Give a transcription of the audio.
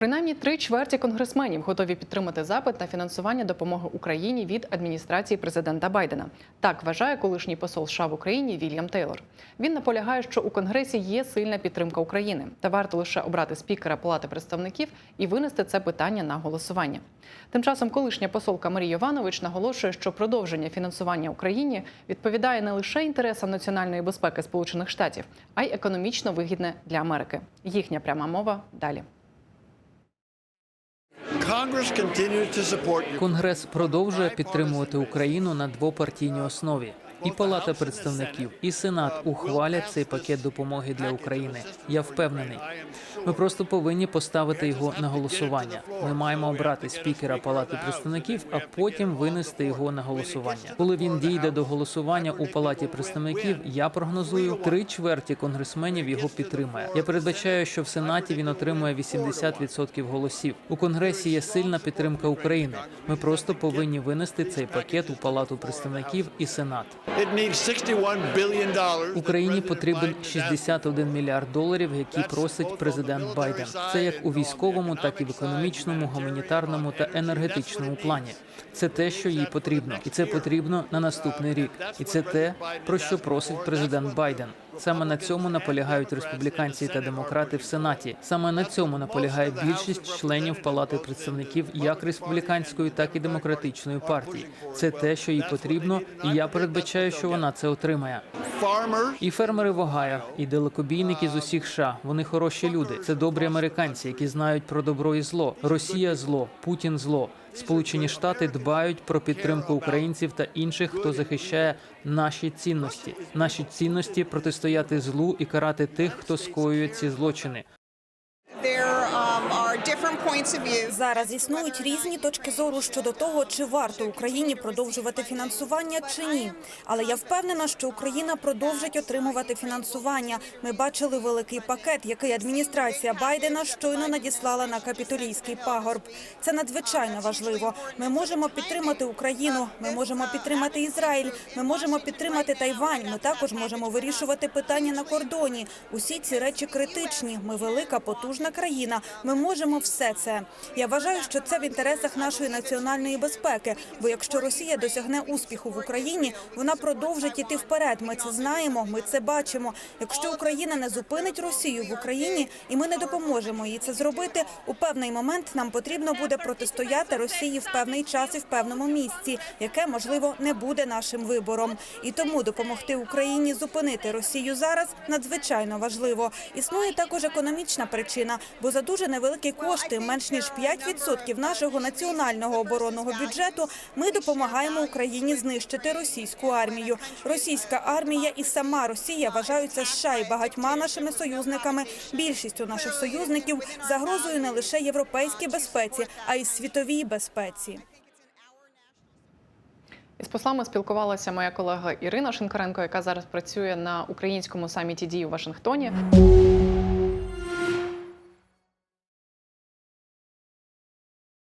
Принаймні три чверті конгресменів готові підтримати запит на фінансування допомоги Україні від адміністрації президента Байдена. Так вважає колишній посол США в Україні Вільям Тейлор. Він наполягає, що у Конгресі є сильна підтримка України, та варто лише обрати спікера Палати представників і винести це питання на голосування. Тим часом колишня посолка Марія Іванович наголошує, що продовження фінансування Україні відповідає не лише інтересам національної безпеки Сполучених Штатів, а й економічно вигідне для Америки. Їхня пряма мова далі. Конгрес продовжує підтримувати Україну на двопартійній основі. І Палата представників, і Сенат ухвалять цей пакет допомоги для України. Я впевнений. Ми просто повинні поставити його на голосування. Ми маємо обрати спікера Палати представників, а потім винести його на голосування. Коли він дійде до голосування у Палаті представників, я прогнозую три чверті конгресменів його підтримає. Я передбачаю, що в Сенаті він отримує 80% голосів. У Конгресі є сильна підтримка України. Ми просто повинні винести цей пакет у Палату представників і Сенат. It needs 61 billion dollars. Україні потрібен 61 мільярд доларів, які просить президент Байден. Це як у військовому, так і в економічному, гуманітарному та енергетичному плані. Це те, що їй потрібно, і це потрібно на наступний рік. І це те, про що просить президент Байден. Саме на цьому наполягають республіканці та демократи в сенаті. Саме на цьому наполягає більшість членів Палати представників як республіканської, так і демократичної партії. Це те, що їй потрібно, і я передбачаю, що вона це отримає. І фермери в Огайо, і далекобійники з усіх США. Вони хороші люди. Це добрі американці, які знають про добро і зло. Росія зло, Путін зло. Сполучені Штати дбають про підтримку українців та інших, хто захищає наші цінності. Наші цінності протистояти злу і карати тих, хто скоює ці злочини. Зараз існують різні точки зору щодо того, чи варто Україні продовжувати фінансування чи ні. Але я впевнена, що Україна продовжить отримувати фінансування. Ми бачили великий пакет, який адміністрація Байдена щойно надіслала на капітолійський пагорб. Це надзвичайно важливо. Ми можемо підтримати Україну. Ми можемо підтримати Ізраїль. Ми можемо підтримати Тайвань. Ми також можемо вирішувати питання на кордоні. Усі ці речі критичні. Ми велика потужна країна. Ми можемо все це. Я вважаю, що це в інтересах нашої національної безпеки. Бо якщо Росія досягне успіху в Україні, вона продовжить іти вперед. Ми це знаємо, ми це бачимо. Якщо Україна не зупинить Росію в Україні, і ми не допоможемо їй це зробити, у певний момент нам потрібно буде протистояти Росії в певний час і в певному місці, яке можливо не буде нашим вибором. І тому допомогти Україні зупинити Росію зараз надзвичайно важливо. Існує також економічна причина, бо за дуже невеликий невеликі кошти, менш ніж 5% нашого національного оборонного бюджету, ми допомагаємо Україні знищити російську армію. Російська армія і сама Росія вважаються США і багатьма нашими союзниками. Більшістю наших союзників загрозою не лише європейській безпеці, а й світовій безпеці. Із послами спілкувалася моя колега Ірина Шинкаренко, яка зараз працює на українському саміті дій у Вашингтоні.